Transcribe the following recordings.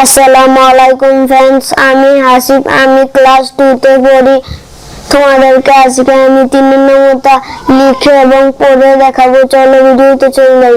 আসসালামু আলাইকুম ফ্রেন্ডস আমি হাসিব, আমি ক্লাস টুতে পড়ি। তোমাদেরকে আজকে আমি তিন নম্বরটা লিখে এবং পড়ে দেখাবো। চলো ভিডিওতে চলে যাই।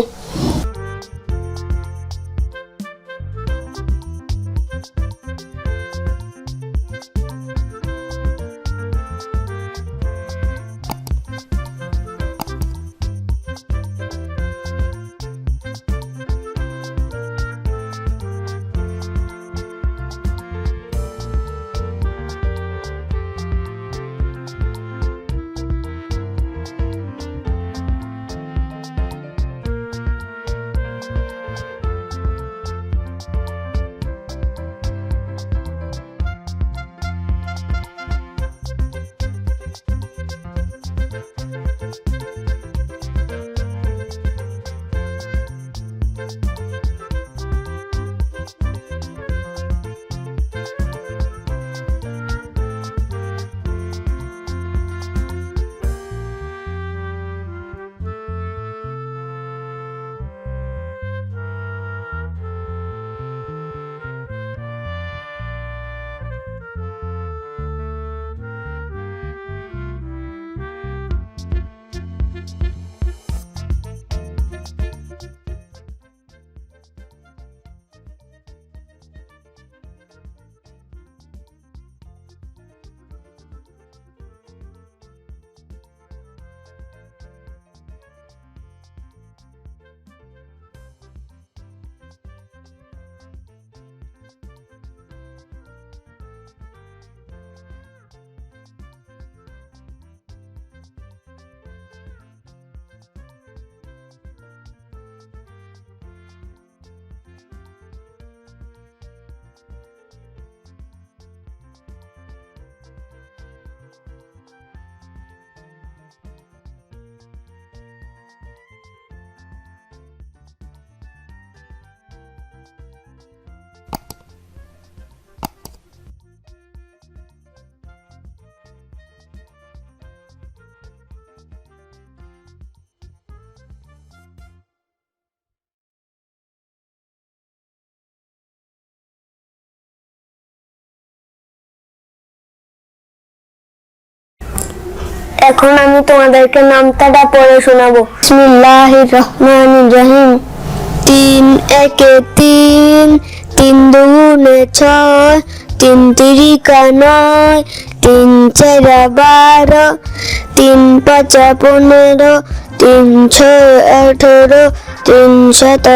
এখন আমি তোমাদেরকে নামতাটা পড়ে শোনাবো। বিসমিল্লাহির রহমানির রহিম। তিন একে তিন তিন দুগুণে ছয়, তিন তিরিকা নয়, তিন চারা বারো, তিন পাঁচা পনেরো, তিন ছয় আঠেরো, তিন সাত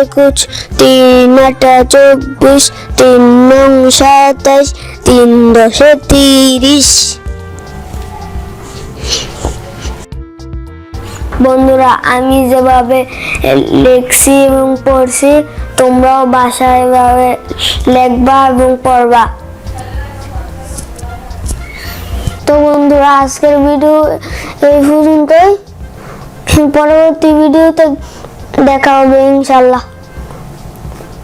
একুশ, তিন আটা চব্বিশ, তিন নং সাতাশ, তিন দশে তিরিশ। বন্ধুরা, আমি যেভাবে লিখছি এবং পড়ছি, তোমরাও বাসায় এভাবে লেখবা এবং পড়বা। তো বন্ধুরা, আজকের ভিডিও এই পর্যন্তই। পরবর্তী ভিডিওতে দেখা হবে, ইনশাল্লাহ।